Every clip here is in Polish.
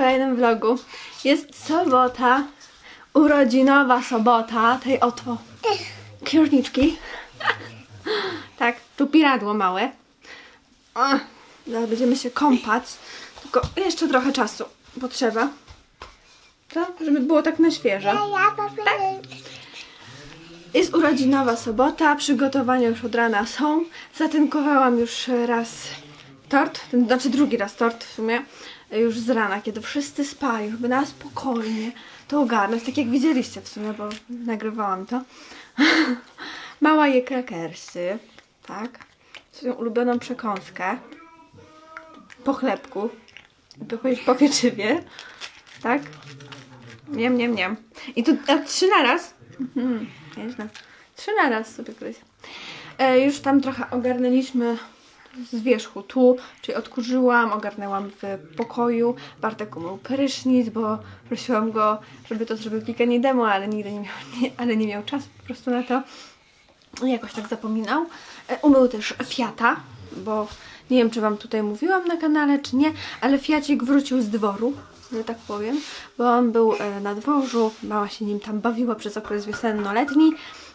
kolejnym vlogu. Jest sobota, urodzinowa sobota tej oto księżniczki. tak, tu piradło małe. Zaraz będziemy się kąpać. Tylko jeszcze trochę czasu potrzeba. Co? Żeby było tak na świeżo. Jest urodzinowa sobota, przygotowania już od rana są. Zatynkowałam już raz tort, ten, znaczy drugi raz tort w sumie, już z rana, kiedy wszyscy spali, żeby na spokojnie to ogarnąć, tak jak widzieliście w sumie, bo nagrywałam to. Mała je krakersy, tak, swoją ulubioną przekąskę, po chlebku, by powiedzieć po pieczywie, tak, Niem, niem, niem. I tu a, trzy na raz. Mhm. Trzy na raz sobie gryź. E, już tam trochę ogarnęliśmy z wierzchu tu, czyli odkurzyłam, ogarnęłam w pokoju. Bartek umył prysznic, bo prosiłam go, żeby to zrobił kilka dni temu, ale nigdy nie miał, nie, ale nie miał czasu po prostu na to. Jakoś tak zapominał. E, Umył też Fiata, bo nie wiem, czy Wam tutaj mówiłam na kanale, czy nie, ale Fiacik wrócił z dworu, że tak powiem, bo on był e, na dworzu, mała się nim tam bawiła przez okres wiosenno-letni,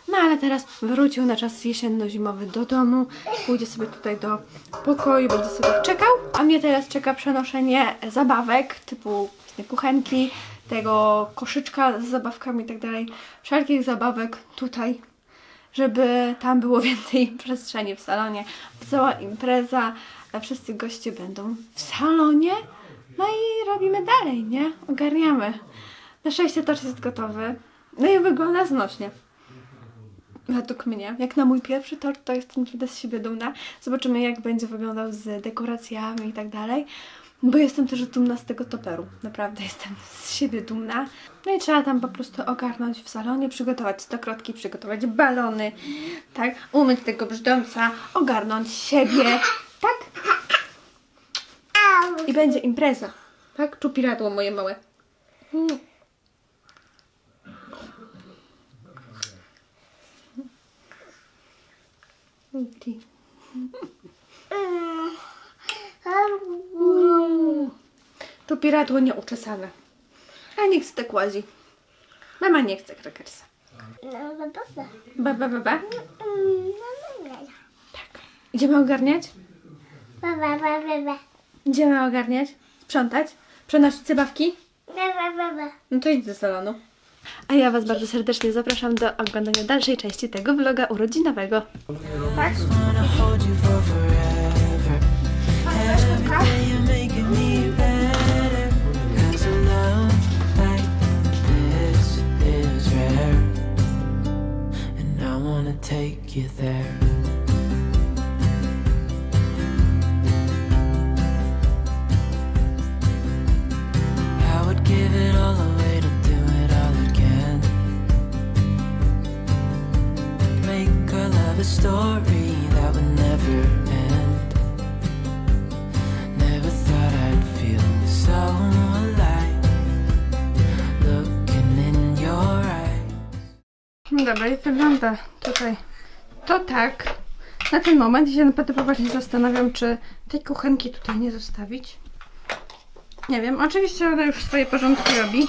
no ale teraz wrócił na czas jesienno-zimowy do domu, pójdzie sobie tutaj do pokoju, będzie sobie czekał, a mnie teraz czeka przenoszenie zabawek typu kuchenki, tego koszyczka z zabawkami i tak dalej, wszelkich zabawek tutaj żeby tam było więcej przestrzeni w salonie. Cała impreza, wszyscy goście będą w salonie. No i robimy dalej, nie? Ogarniamy. Na szczęście tort jest gotowy. No i wygląda znośnie. Według mnie. Jak na mój pierwszy tort, to jestem naprawdę z siebie dumna. Zobaczymy, jak będzie wyglądał z dekoracjami i tak dalej. Bo jestem też dumna z tego toperu. Naprawdę jestem z siebie dumna. No i trzeba tam po prostu ogarnąć w salonie, przygotować stokrotki, przygotować balony, tak? Umyć tego brzdąca, ogarnąć siebie, tak? I będzie impreza, tak? Czupiradło moje małe. Ty. Czupiradło nieuczesane. A niech tak łazi. Mama nie chce krakersa. Ba, ba, ba, ba. Tak. Idziemy ogarniać? Idziemy ogarniać? Sprzątać? Przenosić zabawki? No to idź do salonu. A ja Was bardzo serdecznie zapraszam do oglądania dalszej części tego vloga urodzinowego. Tak? take you there. I would give it all away Make our love a story that would never end. Never thought I'd feel so alive. Looking in your eyes. Dobra, i wygląda tutaj to tak. Na ten moment się naprawdę poważnie zastanawiam, czy tej kuchenki tutaj nie zostawić. Nie wiem, oczywiście ona już swoje porządki robi.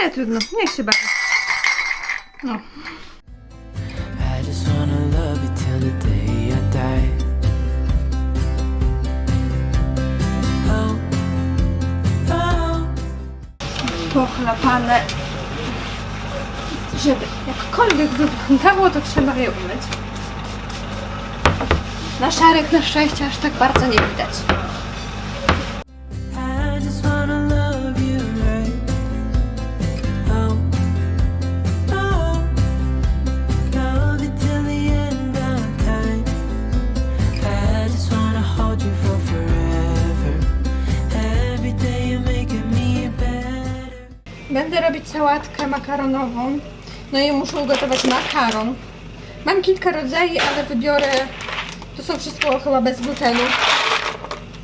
Ale trudno, niech się bawi. No. I just wanna love you till the day I die. Pochlapane. Żeby jakkolwiek wyglądało, to trzeba je umyć. Na szarek na szczęście aż tak bardzo nie widać. Sałatkę makaronową. No i muszę ugotować makaron. Mam kilka rodzajów, ale wybiorę. To są wszystko chyba bez glutenu.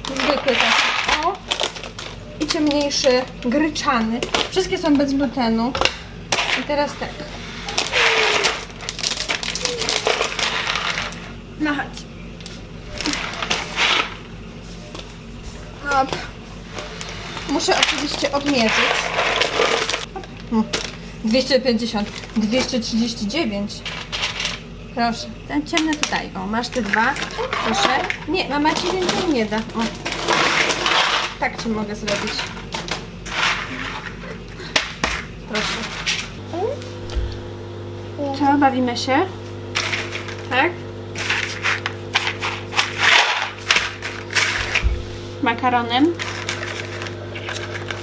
Zwykły taki. O. I ciemniejszy gryczany. Wszystkie są bez glutenu. I teraz tak. No chodź. Op. Muszę oczywiście odmierzyć. Hmm. 250, 239. Proszę, ten ciemny tutaj. O, masz te dwa. Proszę. Nie, mama ci więcej nie da. O. Tak ci mogę zrobić. Proszę. Co, bawimy się? Tak? Makaronem.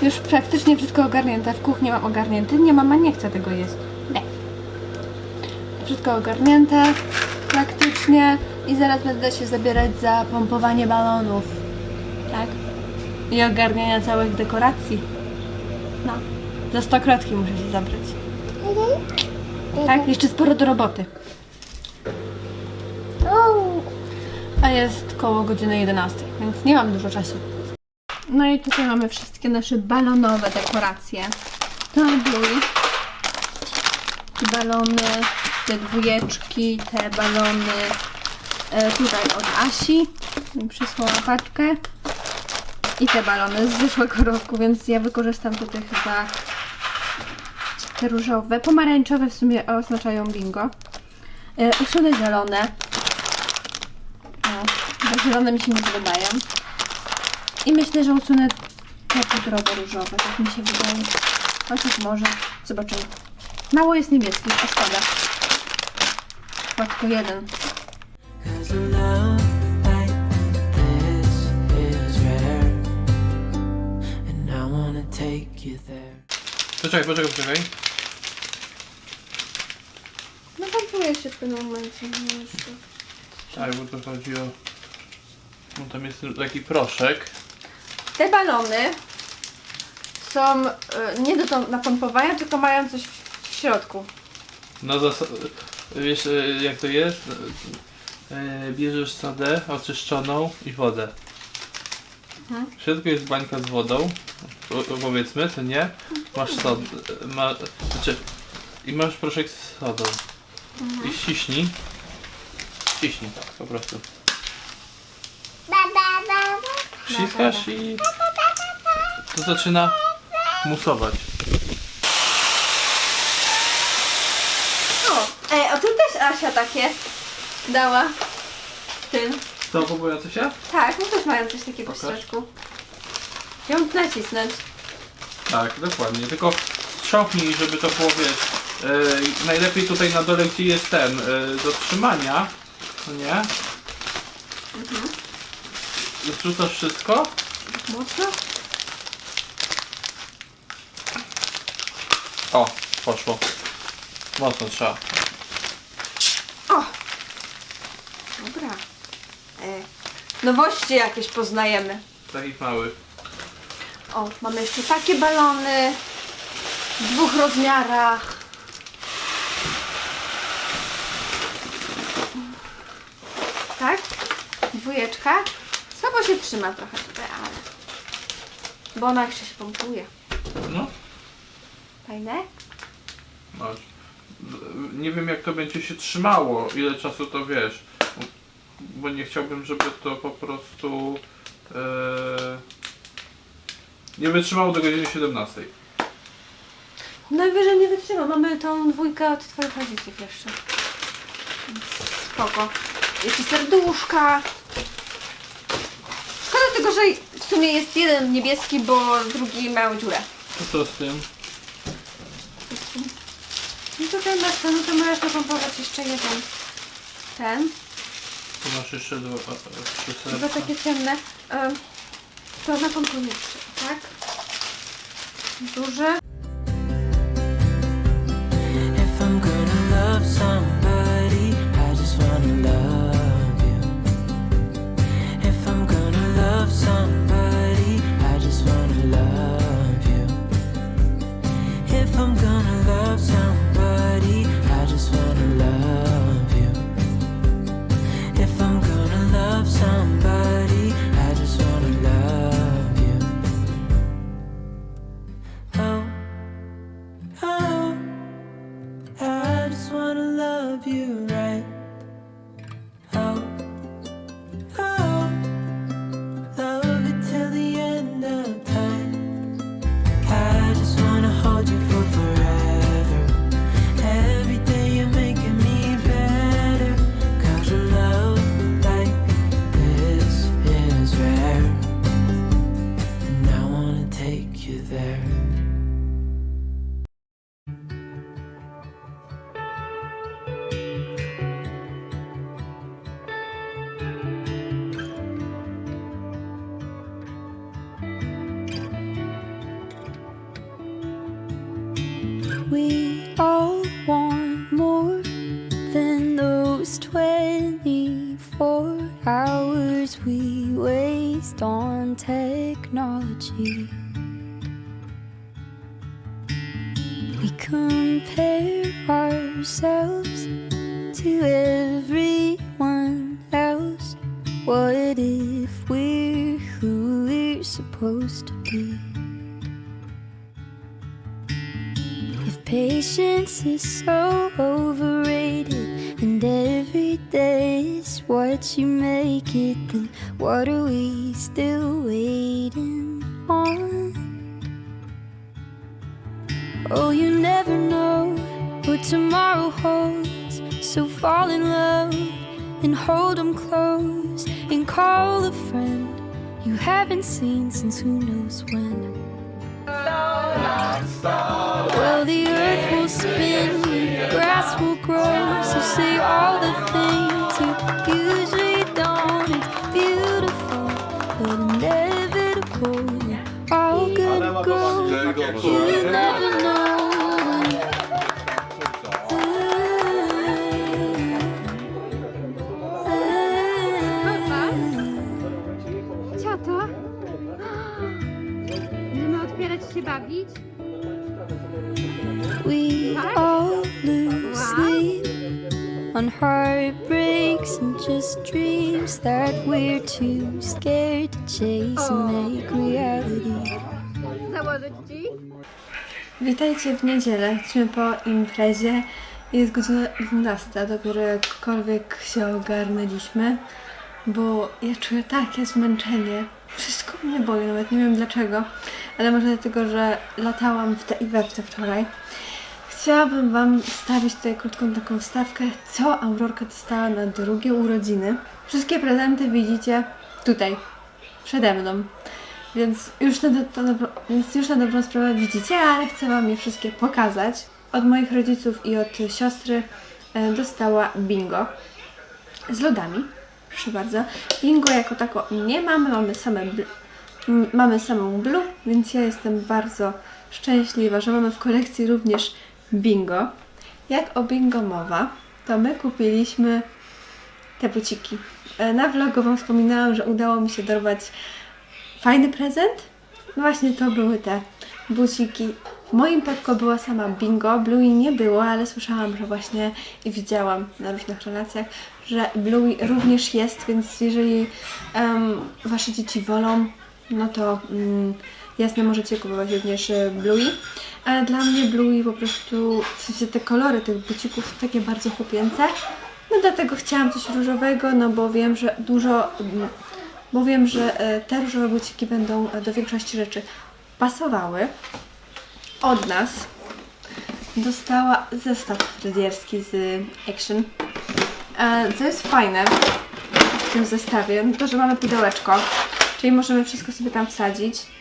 Już praktycznie wszystko ogarnięte. W kuchni mam ogarnięte. Nie, mama nie chce tego jeść. Nie. Wszystko ogarnięte praktycznie i zaraz będę się zabierać za pompowanie balonów. Tak? I ogarniania całych dekoracji. No. Za stokrotki muszę się zabrać. Tak? Jeszcze sporo do roboty. A jest koło godziny 11, więc nie mam dużo czasu. No i tutaj mamy wszystkie nasze balonowe dekoracje. Te balony, te dwójeczki, te balony e, tutaj od Asi. Przysłała paczkę. I te balony z zeszłego roku, więc ja wykorzystam tutaj chyba te różowe. Pomarańczowe w sumie oznaczają bingo. E, usunę zielone. O, zielone mi się nie podobają. I myślę, że usunę te pudrowo-różowe, tak mi się wydaje. Chociaż może. Zobaczymy. Mało jest niebieskich, a szkoda. Chyba tylko jeden. Poczekaj, poczekaj, poczekaj. No pompuje się w tym momencie. no jeszcze. Tak, bo to chodzi o... No tam jest taki proszek. Te balony są e, nie do to napompowania, tylko mają coś w środku. No. Wiesz e, jak to jest? E, Bierzesz sodę oczyszczoną i wodę. W środku jest bańka z wodą, po- powiedzmy, co nie? Masz sodę, ma, znaczy, i masz proszek z sodą. I ściśnij. Ściśnij tak, po prostu. Ściskasz i to zaczyna musować. O, ej, a tu też Asia takie dała z tym. To pobojące się? Tak, no też mają coś takiego w Pokaż. środku. Ją nacisnąć. Tak, dokładnie. Tylko strząknij, żeby to było, wiesz, e, najlepiej tutaj na dole, gdzie jest ten, e, do trzymania, no nie? Zrzucasz wszystko? Mocno? O, poszło. Mocno trzeba. O! Dobra. E, nowości jakieś poznajemy. Takich małych. O, mamy jeszcze takie balony w dwóch rozmiarach. Tak? Dwójeczka. Słabo się trzyma trochę tutaj, ale... Bo ona jeszcze się pompuje. No, Fajne? masz. Nie wiem jak to będzie się trzymało, ile czasu to wiesz. Bo nie chciałbym, żeby to po prostu e, nie wytrzymało do godziny 17. Najwyżej nie wytrzyma. Mamy tą dwójkę od Twoich rodziców jeszcze. Więc Spoko. Jeszcze serduszka. Tylko, że w sumie jest jeden niebieski, bo drugi miał dziurę. To co z tym? I tutaj masz ten, to możesz napompować jeszcze jeden. Ten. Tu masz jeszcze dwa, a, a, trzy Dwa serca. takie ciemne. Em, To napompuj jeszcze, tak? Duże. You we're supposed to be? If patience is so overrated and every day is what you make it, then what are we still waiting on? Oh, you never know what tomorrow holds, so fall in love and hold 'em close and call a friend you haven't seen since who knows when. Well, the earth will spin, grass will grow. So say all the things on heartbreaks and just dreams that we're too scared to chase and make reality. Założyć ci? Witajcie w niedzielę. Jesteśmy po imprezie. Jest godzina 12. Dopiero jakkolwiek się ogarnęliśmy, bo ja czuję takie zmęczenie. Wszystko mnie boli, nawet nie wiem dlaczego, ale może dlatego, że latałam w te i we wczoraj. Chciałabym Wam wstawić tutaj krótką taką wstawkę, co Aurorka dostała na drugie urodziny. Wszystkie prezenty widzicie tutaj, przede mną. Więc już, na, to, dobro- więc już na dobrą sprawę widzicie, ale chcę Wam je wszystkie pokazać. Od moich rodziców i od siostry e, dostała bingo z lodami. Proszę bardzo. Bingo jako tako nie mamy, mamy same mamy samą blue, więc ja jestem bardzo szczęśliwa, że mamy w kolekcji również bingo. Jak o bingo mowa, to my kupiliśmy te buciki. E, Na vlogu Wam wspominałam, że udało mi się dorwać fajny prezent. No właśnie to były te buciki. W moim podko była sama bingo, Bluey nie było, ale słyszałam, że właśnie i widziałam na różnych relacjach, że Bluey również jest, więc jeżeli em, Wasze dzieci wolą, no to mm, jasne możecie kupować również e, Bluey. Ale dla mnie Bluey po prostu, w sensie te kolory tych bucików takie bardzo chłopięce. No dlatego chciałam coś różowego, no bo wiem, że dużo mm, bo wiem, że e, te różowe buciki będą e, do większości rzeczy pasowały. Od nas dostała zestaw fryzjerski z Action. E, Co jest fajne w tym zestawie, no to, że mamy pudełeczko, czyli możemy wszystko sobie tam wsadzić.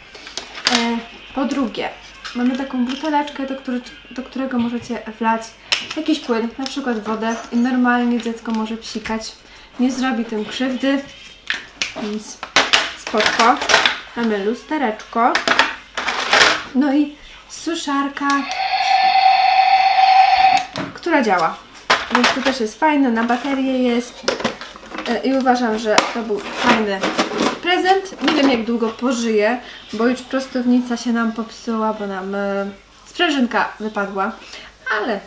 E, Po drugie, mamy taką buteleczkę, do, który, do którego możecie wlać jakiś płyn, na przykład wodę i normalnie dziecko może psikać. Nie zrobi tym krzywdy, więc spoko. Mamy lustereczko. No i suszarka, która działa. Więc to też jest fajne, na baterię jest. E, I uważam, że to był fajny prezent. Nie wiem jak długo pożyje, bo już prostownica się nam popsuła, bo nam e, sprężynka wypadła. Ale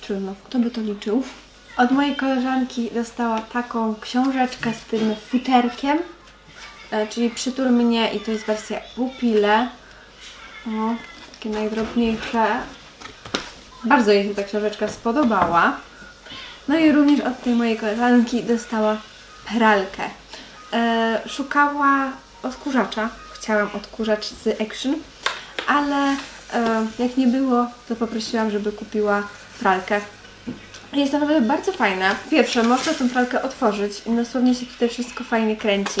trudno, kto by to liczył. Od mojej koleżanki dostała taką książeczkę z tym futerkiem, e, czyli Przytul mnie i to jest wersja pupile. O, takie najdrobniejsze. Bardzo jej się ta książeczka spodobała. No i również od tej mojej koleżanki dostała pralkę. E, szukała odkurzacza. Chciałam odkurzacz z Action, ale e, jak nie było, to poprosiłam, żeby kupiła pralkę. Jest naprawdę bardzo fajna. Pierwsze, można tę pralkę otworzyć i dosłownie się tutaj wszystko fajnie kręci.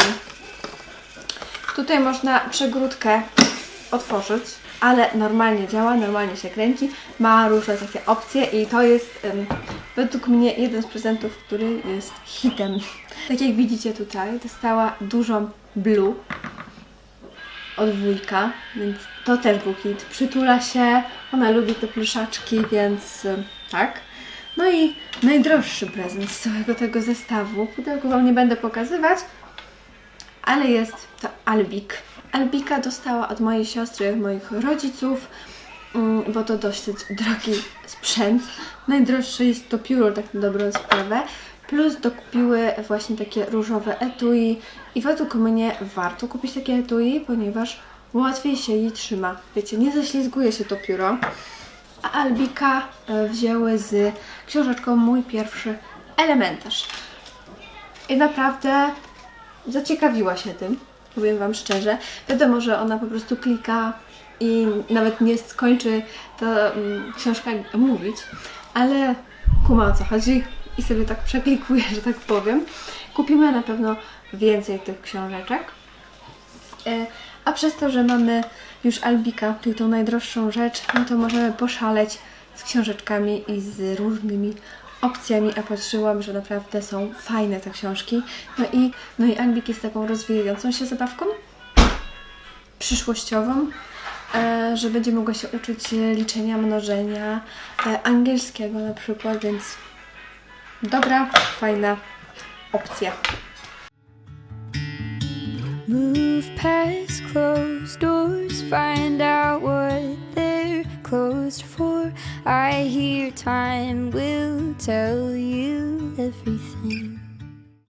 Tutaj można przegródkę otworzyć, ale normalnie działa, normalnie się kręci. Ma różne takie opcje i to jest em, według mnie jeden z prezentów, który jest hitem. Tak jak widzicie tutaj, dostała dużą blue od wujka, więc to też był. Przytula się, ona lubi te pluszaczki, więc em, tak. No i najdroższy prezent z całego tego zestawu. Pudełko Wam nie będę pokazywać, ale jest to Albik. Albika dostała od mojej siostry, moich rodziców, mm, bo to dosyć drogi sprzęt. Najdroższe jest to pióro, tak na dobrą sprawę. Plus dokupiły właśnie takie różowe etui i według mnie warto kupić takie etui, ponieważ łatwiej się je trzyma. Wiecie, nie ześlizguje się to pióro. A Albika e, wzięły z książeczką Mój pierwszy elementarz. I naprawdę zaciekawiła się tym, powiem Wam szczerze. Wiadomo, że ona po prostu klika i nawet nie skończy ta mm, książka mówić, ale kuma o co chodzi i sobie tak przeklikuje, że tak powiem. Kupimy na pewno więcej tych książeczek. E, A przez to, że mamy już Albika, czyli tą najdroższą rzecz, no to możemy poszaleć z książeczkami i z różnymi opcjami, a patrzyłam, że naprawdę są fajne te książki. No i, no i Albik jest taką rozwijającą się zabawką, przyszłościową, e, że będzie mogła się uczyć liczenia, mnożenia, e, angielskiego na przykład, więc dobra, fajna opcja. Move past closed doors, find out what they're closed for. I hear time will tell you.